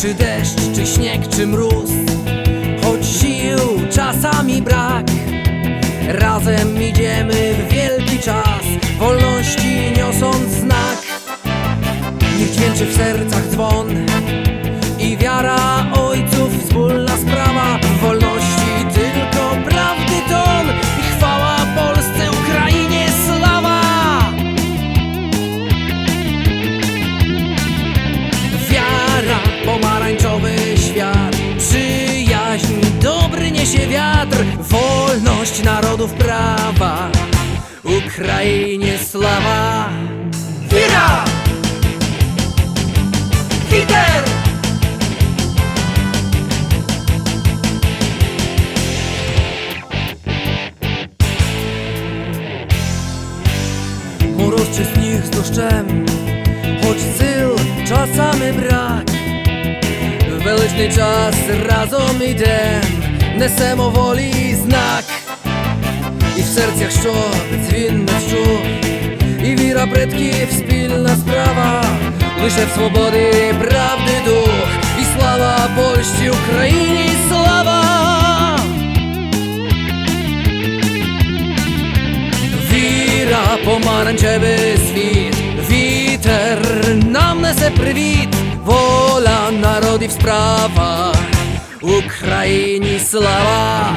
czy deszcz, czy śnieg, czy mróz. Choć sił czasami brak Razem idziemy w wielki czas. Wolności niosąc znak Niech dźwięczy w sercach dzwon Wolność narodów prawa Ukrainie sława Wira! Hitler! Mороз чи сніг з дощем, хоч сил часами брак, в величний час разом ідем, несемо волі знак, і в серцях що дзвін не чув, і віра предків спільна справа, лише в свободі правди дух, і слава Польщі, Україні, слава! Віра, помаранчевий світ, вітер нам несе привіт, воля народів справа, Україні слава!